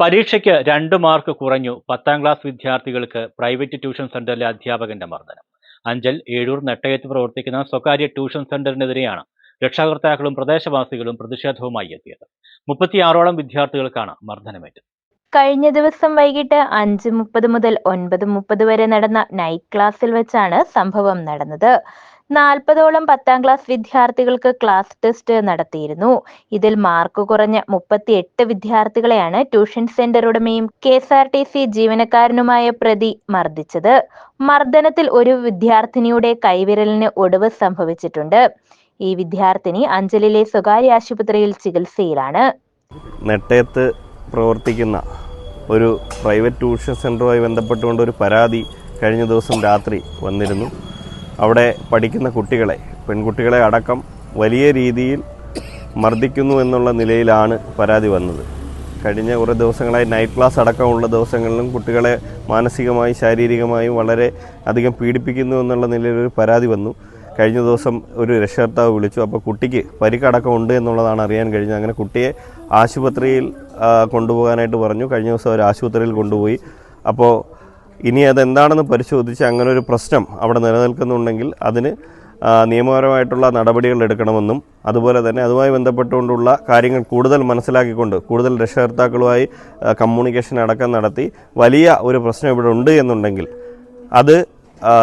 പരീക്ഷയ്ക്ക് രണ്ട് മാർക്ക് കുറഞ്ഞു പത്താം ക്ലാസ് വിദ്യാർത്ഥികൾക്ക് പ്രൈവറ്റ് ട്യൂഷൻ സെന്ററിലെ അധ്യാപകന്റെ മർദ്ദനം. അഞ്ചൽ ഏഴൂർ നെട്ടയത്ത് പ്രവർത്തിക്കുന്ന സ്വകാര്യ ട്യൂഷൻ സെന്ററിനെതിരെയാണ് രക്ഷാകർത്താക്കളും പ്രദേശവാസികളും പ്രതിഷേധവുമായി എത്തിയത്. മുപ്പത്തിയാറോളം വിദ്യാർത്ഥികൾക്കാണ് മർദ്ദനമേറ്റത്. കഴിഞ്ഞ ദിവസം വൈകിട്ട് അഞ്ച് മുപ്പത് മുതൽ ഒൻപത് മുപ്പത് വരെ നടന്ന നൈറ്റ് ക്ലാസ്സിൽ വെച്ചാണ് സംഭവം നടന്നത്. നാൽപ്പതോളം പത്താം ക്ലാസ് വിദ്യാർത്ഥികൾക്ക് ക്ലാസ് ടെസ്റ്റ് നടത്തിയിരുന്നു. ഇതിൽ മാർക്ക് കുറഞ്ഞ മുപ്പത്തിയെട്ട് വിദ്യാർത്ഥികളെയാണ് tuition centre ഉടമയും K S R T C ജീവനക്കാരനുമായ പ്രതി മർദ്ദിച്ചത്. മർദ്ദനത്തിൽ ഒരു വിദ്യാർത്ഥിനിയുടെ കൈവിരലിന് ഒടിവ് സംഭവിച്ചിട്ടുണ്ട്. ഈ വിദ്യാർത്ഥിനി അഞ്ചലിലെ സ്വകാര്യ ആശുപത്രിയിൽ ചികിത്സയിലാണ്. നെട്ടയത്ത് പ്രവർത്തിക്കുന്ന ഒരു പ്രൈവറ്റ് ട്യൂഷൻ സെന്ററുമായി ബന്ധപ്പെട്ടുകൊണ്ട് ഒരു പരാതി കഴിഞ്ഞ ദിവസം രാത്രി വന്നിരുന്നു. അവിടെ പഠിക്കുന്ന കുട്ടികളെ പെൺകുട്ടികളെ അടക്കം വലിയ രീതിയിൽ മർദ്ദിക്കുന്നു എന്നുള്ള നിലയിലാണ് പരാതി വന്നത്. കഴിഞ്ഞ കുറേ ദിവസങ്ങളായി നൈറ്റ് ക്ലാസ് അടക്കമുള്ള ദിവസങ്ങളിലും കുട്ടികളെ മാനസികമായും ശാരീരികമായും വളരെ അധികം പീഡിപ്പിക്കുന്നു എന്നുള്ള നിലയിലൊരു പരാതി വന്നു. കഴിഞ്ഞ ദിവസം ഒരു രക്ഷകർത്താവ് വിളിച്ചു അപ്പോൾ കുട്ടിക്ക് പരിക്കടക്കമുണ്ട് എന്നുള്ളതാണ് അറിയാൻ കഴിഞ്ഞത്. അങ്ങനെ കുട്ടിയെ ആശുപത്രിയിൽ കൊണ്ടുപോകാനായിട്ട് പറഞ്ഞു. കഴിഞ്ഞ ദിവസം അവർ ആശുപത്രിയിൽ കൊണ്ടുപോയി. അപ്പോൾ ഇനി അതെന്താണെന്ന് പരിശോധിച്ച് അങ്ങനെ ഒരു പ്രശ്നം അവിടെ നിലനിൽക്കുന്നുണ്ടെങ്കിൽ അതിന് നിയമപരമായിട്ടുള്ള നടപടികൾ എടുക്കണമെന്നും അതുപോലെ തന്നെ അതുമായി ബന്ധപ്പെട്ടുകൊണ്ടുള്ള കാര്യങ്ങൾ കൂടുതൽ മനസ്സിലാക്കിക്കൊണ്ട് കൂടുതൽ രക്ഷകർത്താക്കളുമായി കമ്മ്യൂണിക്കേഷൻ അടക്കം നടത്തി വലിയ ഒരു പ്രശ്നം ഇവിടെ ഉണ്ട് എന്നുണ്ടെങ്കിൽ അത്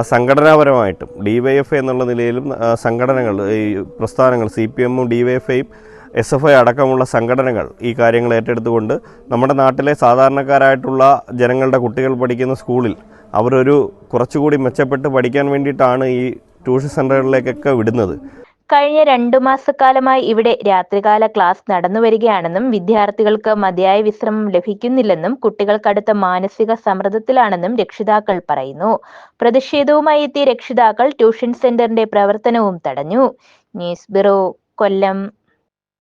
സംഘടനാപരമായിട്ടും ഡി വൈ എഫ് എന്നുള്ള നിലയിലും സംഘടനകൾ ഈ പ്രസ്ഥാനങ്ങൾ സി പി എമ്മും ഡി വൈ എഫ് ഐയും എസ് എഫ് ഐ അടക്കമുള്ള സംഘടനകൾ ഈ കാര്യങ്ങൾ ഏറ്റെടുത്തുകൊണ്ട് നമ്മുടെ നാട്ടിലെ സാധാരണക്കാരായിട്ടുള്ള ജനങ്ങളുടെ കുട്ടികൾ പഠിക്കുന്ന സ്കൂളിൽ അവരൊരു കുറച്ചുകൂടി മെച്ചപ്പെട്ട് പഠിക്കാൻ വേണ്ടിയിട്ടാണ് ഈ ട്യൂഷൻ സെന്ററുകളിലേക്കൊക്കെ വിടുന്നത്. കഴിഞ്ഞ രണ്ടു മാസക്കാലമായി ഇവിടെ രാത്രികാല ക്ലാസ് നടന്നു വരികയാണെന്നും വിദ്യാർത്ഥികൾക്ക് മതിയായ വിശ്രമം ലഭിക്കുന്നില്ലെന്നും കുട്ടികൾക്കടുത്ത മാനസിക സമ്മർദ്ദത്തിലാണെന്നും രക്ഷിതാക്കൾ പറയുന്നു. പ്രതിഷേധവുമായി എത്തിയ രക്ഷിതാക്കൾ ട്യൂഷൻ സെന്ററിന്റെ പ്രവർത്തനവും തടഞ്ഞു. News bureau Kollam.